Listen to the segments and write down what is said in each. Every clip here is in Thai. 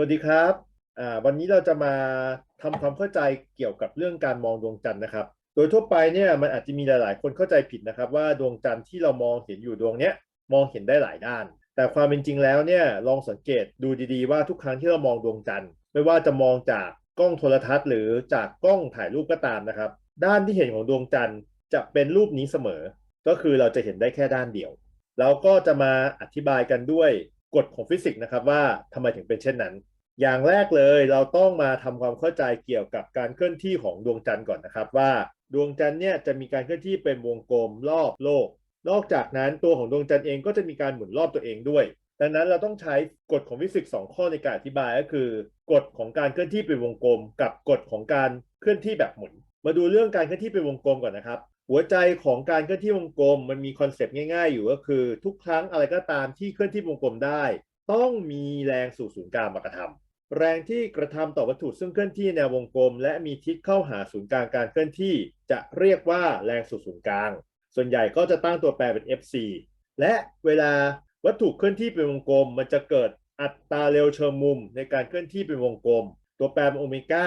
สวัสดีครับวันนี้เราจะมาทำความเข้าใจเกี่ยวกับเรื่องการมองดวงจันทร์นะครับ โดยทั่วไปเนี่ยมันอาจจะมีหลาย ๆ คนเข้าใจผิดนะครับ ว่าดวงจันทร์ที่เรามองเห็นอยู่ดวงเนี้ยมองเห็นได้หลายด้าน แต่ความเป็นจริงแล้วเนี่ยลองสังเกตดูดีๆว่าทุกครั้งที่เรามองดวงจันทร์ไม่ว่าจะมองจากกล้องโทรทัศน์ หรือจากกล้องถ่ายรูปก็ตามนะครับ ด้านที่เห็นของดวงจันทร์จะเป็นรูปนี้เสมอ ก็คือเราจะเห็นได้แค่ด้านเดียวเราก็จะมาอธิบายกันด้วย กฎของฟิสิกส์นะครับว่าทำไมถึงเป็นเช่นนั้น อย่างแรกเลยเราต้องมาทำความเข้าใจเกี่ยวกับการเคลื่อนที่ของดวงจันทร์ก่อนนะครับว่าดวงจันทร์เนี่ยจะมีการเคลื่อนที่เป็นวงกลมรอบโลก นอกจากนั้นตัวของดวงจันทร์เองก็จะมีการหมุนรอบตัวเองด้วย ดังนั้นเราต้องใช้กฎของฟิสิกส์สองข้อในการอธิบายก็คือ กฎของการเคลื่อนที่เป็นวงกลม กับกฎของการเคลื่อนที่แบบหมุน มาดูเรื่องการเคลื่อนที่เป็นวงกลมก่อนนะครับ หัวใจของการเคลื่อนที่วงกลมมันมีคอนเซปต์ง่ายๆ อยู่ก็คือ ทุกครั้งอะไรก็ตามที่เคลื่อนที่วงกลมได้ ต้องมีแรงสู่ศูนย์กลางมากระทำแรงที่กระทำต่อวัตถุซึ่งเคลื่อนที่แนววงกลม และมีทิศเข้าหาศูนย์กลางการเคลื่อนที่ จะเรียกว่าแรงสู่ศูนย์กลาง ส่วนใหญ่ก็จะตั้งตัวแปรเป็น Fc และเวลาวัตถุเคลื่อนที่เป็นวงกลม มันจะเกิดอัตราเร็วเชิงมุมในการเคลื่อนที่เป็นวงกลม ตัวแปรเป็นโอเมก้า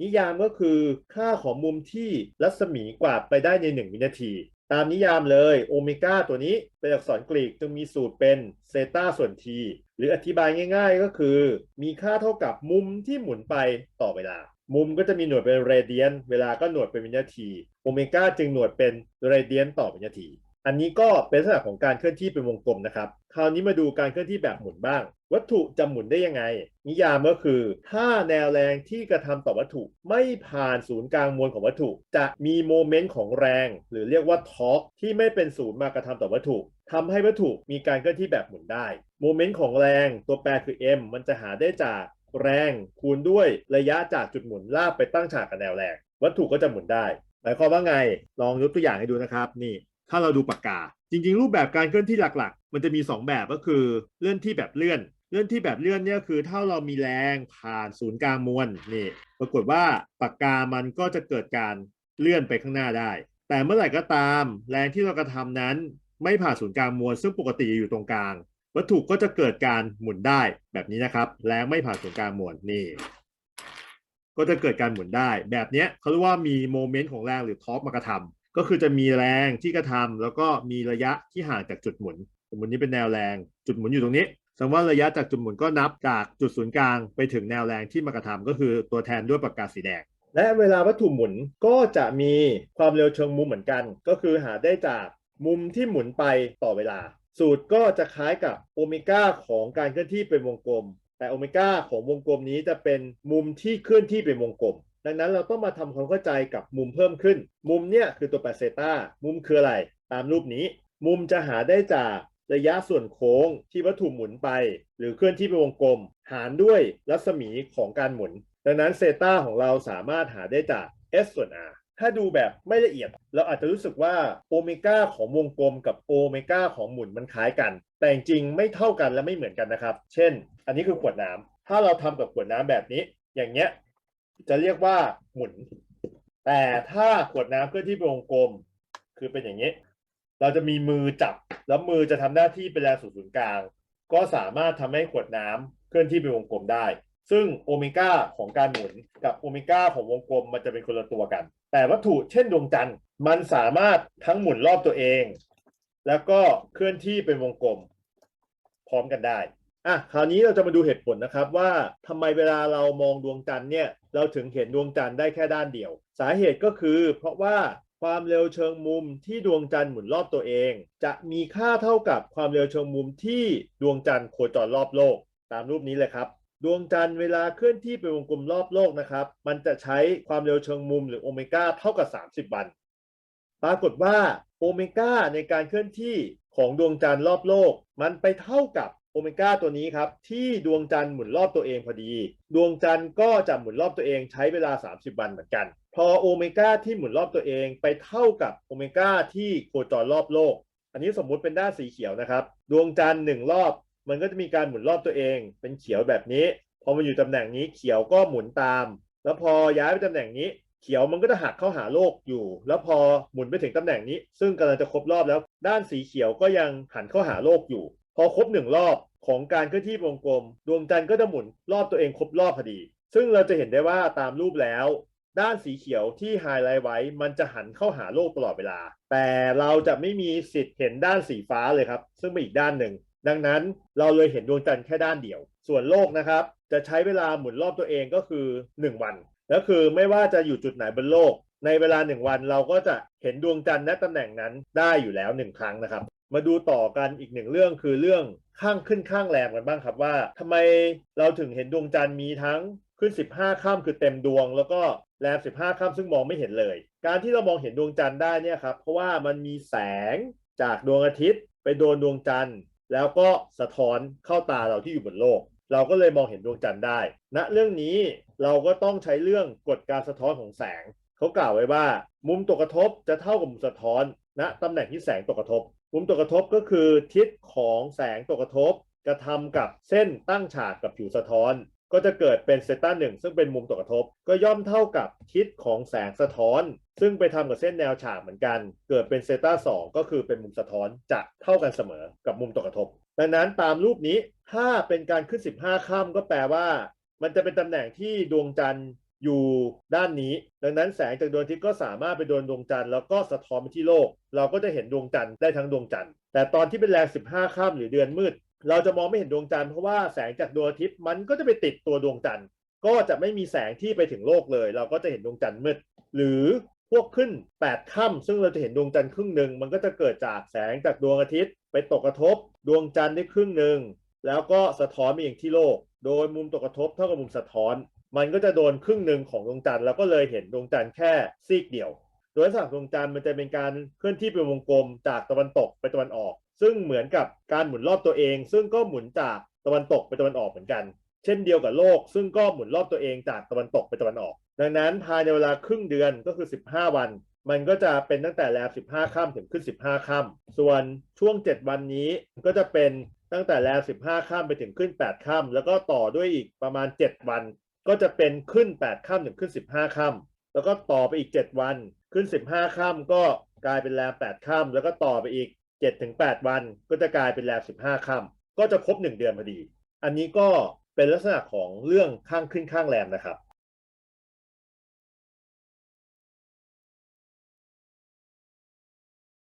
นิยามก็คือค่าของมุมที่รัศมีกวาดไปได้ใน 1 วินาที ตามนิยามเลยโอเมก้าตัวนี้เป็นอักษรกรีกจึงมีสูตรเป็นเซตาส่วนทีหรืออธิบายง่าย ๆ ก็คือ มีค่าเท่ากับมุมที่หมุนไปต่อเวลา มุมก็จะมีหน่วยเป็นเรเดียนเวลาก็หน่วยเป็นวินาทีโอเมก้าจึงหน่วยเป็นเรเดียนต่อวินาที อันนี้ก็เป็นลักษณะของการเคลื่อนที่เป็นวงกลมนะครับ คราวนี้มาดูการเคลื่อนที่แบบหมุนบ้าง วัตถุจะหมุนได้ยังไง นิยามก็คือ ถ้าแนวแรงที่กระทำต่อวัตถุไม่ผ่านศูนย์กลางมวลของวัตถุ จะมีโมเมนต์ของแรง หรือเรียกว่าทอร์กที่ไม่เป็นศูนย์มากระทำต่อวัตถุทำให้วัตถุมีการเคลื่อนที่แบบหมุนได้ โมเมนต์ของแรงตัวแปรคือ m มันจะหาได้จากแรงคูณด้วยระยะจากจุดหมุนลากไปตั้งฉากกับแนวแรง วัตถุก็จะหมุนได้หมายความว่าไง ลองยกตัวอย่างให้ดูนะครับนี่ ถ้าเราดูปากกา จริง ๆ รูปแบบการเคลื่อนที่หลักๆ มันจะมี 2 แบบก็คือเลื่อนที่แบบเลื่อน เลื่อนที่แบบเลื่อนเนี่ยคือถ้าเรามีแรงผ่านศูนย์กลางมวลนี่ ปรากฏว่าปากกามันก็จะเกิดการเลื่อนไปข้างหน้าได้ แต่เมื่อไหร่ก็ตาม แรงที่เรากระทำนั้น ไม่ผ่านศูนย์กลางมวลซึ่งปกติอยู่ตรงกลาง วัตถุก็จะเกิดการหมุนได้แบบนี้นะครับ แรงไม่ผ่านศูนย์กลางมวลนี่ก็จะเกิดการหมุนได้ แบบนี้เขาเรียกว่ามีโมเมนต์ของแรงหรือทอร์กมากระทำ ก็คือจะมีแรงที่กระทำแล้วก็มีระยะที่ห่างจากจุดหมุนสมมตินี้เป็นแนวแรง จุดหมุนอยู่ตรงนี้แสดงว่าระยะจากจุดหมุนก็นับจากจุดศูนย์กลางไปถึงแนวแรงที่มากระทำก็คือตัวแทนด้วยปากกาสีแดง และเวลาวัตถุหมุนก็จะมีความเร็วเชิงมุมเหมือนกัน ก็คือหาได้จากมุมที่หมุนไปต่อเวลา สูตรก็จะคล้ายกับโอเมก้าของการเคลื่อนที่เป็นวงกลม แต่โอเมก้าของวงกลมนี้จะเป็นมุมที่เคลื่อนที่เป็นวงกลม ดังนั้นเราต้องมาทำความเข้าใจกับมุมเพิ่มขึ้น มุมเนี่ยคือตัวแปรเซตามุมคืออะไรตามรูปนี้ มุมจะหาได้จากระยะส่วนโค้งที่วัตถุหมุนไป หรือเคลื่อนที่เป็นวงกลม หารด้วยรัศมีของการหมุน ดังนั้นเซตาของเราสามารถหาได้จาก s ส่วน r ถ้าดูแบบไม่ละเอียด เราอาจจะรู้สึกว่าโอเมก้าของวงกลมกับโอเมก้าของหมุนมันคล้ายกัน แต่จริงไม่เท่ากันและไม่เหมือนกันนะครับ เช่น อันนี้คือขวดน้ำถ้าเราทำกับขวดน้ำแบบนี้ อย่างเงี้ย จะเรียกว่าหมุน แต่ถ้าขวดน้ำเคลื่อนที่เป็นวงกลม คือเป็นอย่างนี้ เราจะมีมือจับ แล้วมือจะทำหน้าที่เป็นแรงสู่ศูนย์กลาง ก็สามารถทำให้ขวดน้ำเคลื่อนที่เป็นวงกลมได้ ซึ่งโอเมก้าของการหมุนกับโอเมก้าของวงกลมมันจะเป็นคนละตัวกัน แต่วัตถุเช่นดวงจันทร์มันสามารถทั้งหมุนรอบตัวเอง แล้วก็เคลื่อนที่เป็นวงกลม พร้อมกันได้ อะคราวนี้เราจะมาดูเหตุผลนะครับว่าทำไมเวลาเรามองดวงจันทร์เนี่ยเราถึงเห็นดวงจันทร์ได้แค่ด้านเดียว สาเหตุก็คือ เพราะว่าความเร็วเชิงมุมที่ดวงจันทร์หมุนรอบตัวเอง จะมีค่าเท่ากับความเร็วเชิงมุมที่ดวงจันทร์โคจรรอบโลก ตามรูปนี้เลยครับ ดวงจันทร์เวลาเคลื่อนที่เป็นวงกลมรอบโลกนะครับ มันจะใช้ความเร็วเชิงมุมหรือโอเมก้าเท่ากับ 30 วัน ปรากฏว่าโอเมก้าในการเคลื่อนที่ของดวงจันทร์รอบโลก มันไปเท่ากับ โอเมก้าตัวนี้ครับ ที่ดวงจันทร์หมุนรอบตัวเองพอดี ดวงจันทร์ก็จะหมุนรอบตัวเองใช้เวลา 30 วันเหมือนกัน พอโอเมก้าที่หมุนรอบตัวเองไปเท่ากับโอเมก้าที่โคจรรอบโลก อันนี้สมมุติเป็นด้านสีเขียวนะครับ ดวงจันทร์หนึ่งรอบ มันก็จะมีการหมุนรอบตัวเอง เป็นเขียวแบบนี้ พอมาอยู่ตำแหน่งนี้เขียวก็หมุนตาม แล้วพอย้ายไปตำแหน่งนี้เขียวมันก็จะหักเข้าหาโลกอยู่ แล้วพอหมุนไปถึงตำแหน่งนี้ ซึ่งกำลังจะครบรอบแล้ว ด้านสีเขียวก็ยังหันเข้าหาโลกอยู่ พอครบหนึ่งรอบของการเคลื่อนที่วงกลม ดวงจันทร์ก็จะหมุนรอบตัวเองครบรอบพอดี ซึ่งเราจะเห็นได้ว่าตามรูปแล้ว ด้านสีเขียวที่ไฮไลท์ไว้ มันจะหันเข้าหาโลกตลอดเวลา แต่เราจะไม่มีสิทธิ์เห็นด้านสีฟ้าเลยครับ ซึ่งเป็นอีกด้านหนึ่ง ดังนั้นเราเลยเห็นดวงจันทร์แค่ด้านเดียว ส่วนโลกนะครับ จะใช้เวลาหมุนรอบตัวเองก็คือ 1 วันแล้วคือไม่ว่าจะอยู่จุดไหนบนโลก ในเวลา 1 วันเราก็จะเห็นดวงจันทร์ณตำแหน่งนั้นได้อยู่แล้ว 1 ครั้งนะครับ มาดูต่อกันอีกหนึ่งเรื่องคือเรื่องข้างขึ้นข้างแรมกันบ้างครับว่าทำไมเราถึงเห็นดวงจันทร์มีทั้งขึ้น 15ค่ำคือเต็มดวง แล้วก็แรม 15ค่ำซึ่งมองไม่เห็นเลย การที่เรามองเห็นดวงจันทร์ได้เนี่ยครับเพราะว่ามันมีแสงจากดวงอาทิตย์ไปโดนดวงจันทร์ แล้วก็สะท้อนเข้าตาเราที่อยู่บนโลก เราก็เลยมองเห็นดวงจันทร์ได้ณเรื่องนี้เราก็ต้องใช้เรื่องกฎการสะท้อนของแสง เขากล่าวไว้ว่า มุมตกกระทบจะเท่ากับมุมสะท้อนณตำแหน่งที่แสงตกกระทบ มุมตกกระทบก็คือทิศของแสงตกกระทบกระทำกับเส้นตั้งฉากกับผิวสะท้อน ก็จะเกิดเป็นเซต้าหนึ่งซึ่งเป็นมุมตกกระทบ ก็ย่อมเท่ากับทิศของแสงสะท้อน ซึ่งไปทำกับเส้นแนวฉากเหมือนกัน เกิดเป็นเซต้าสองก็คือเป็นมุมสะท้อนจะเท่ากันเสมอกับมุมตกกระทบ ดังนั้นตามรูปนี้ถ้าเป็นการขึ้น 15ค่ำก็แปลว่า มันจะเป็นตำแหน่งที่ดวงจันทร์ อยู่ด้านนี้ ดังนั้นแสงจากดวงอาทิตย์ก็สามารถไปโดนดวงจันทร์แล้วก็สะท้อนไปที่โลก เราก็จะเห็นดวงจันทร์ได้ทั้งดวงจันทร์ แต่ตอนที่เป็นแรง 15ค่ำหรือเดือนมืด เราจะมองไม่เห็นดวงจันทร์เพราะว่าแสงจากดวงอาทิตย์มันก็จะไปติดตัวดวงจันทร์ ก็จะไม่มีแสงที่ไปถึงโลกเลย เราก็จะเห็นดวงจันทร์มืด หรือพวกขึ้น8ค่ำซึ่งเราจะเห็นดวงจันทร์ครึ่งหนึ่งมันก็จะเกิดจากแสงจากดวงอาทิตย์ ไปตกกระทบ ดวงจันทร์ได้ครึ่งหนึ่งแล้วก็สะท้อนมาอย่างที่โลก โดยมุมตกกระทบเท่ากับมุมสะท้อน มันก็จะโดนครึ่งหนึ่งของดวงจันทร์แล้วก็เลยเห็นดวงจันทร์แค่ซีกเดียว โดยลักษณะดวงจันทร์มันจะเป็นการเคลื่อนที่เป็นวงกลมจากตะวันตกไปตะวันออก ซึ่งเหมือนกับการหมุนรอบตัวเอง ซึ่งก็หมุนจากตะวันตกไปตะวันออกเหมือนกัน เช่นเดียวกับโลก ซึ่งก็หมุนรอบตัวเองจากตะวันตกไปตะวันออก ดังนั้นภายในเวลาครึ่งเดือนก็คือ 15 วัน มันก็จะเป็นตั้งแต่แรม15ค่ำถึงขึ้น 15ค่ำส่วนช่วง 7 วันนี้ก็จะเป็นตั้งแต่แรม15ค่ำไปถึงขึ้น 8ค่ำแล้วก็ต่อด้วยอีกประมาณ 7 วัน ก็จะเป็นขึ้น 8ค่ำถึงขึ้น 15ค่ำแล้วก็ต่อไปอีก 7 วัน ขึ้น 15ค่ำก็กลายเป็นแรม8ค่ำแล้วก็ต่อไปอีก 7-8 วัน ก็จะกลายเป็นแรม15ค่ำก็จะครบ 1 เดือนพอดี อันนี้ก็เป็นลักษณะของเรื่องข้างขึ้นข้างแรมนะครับ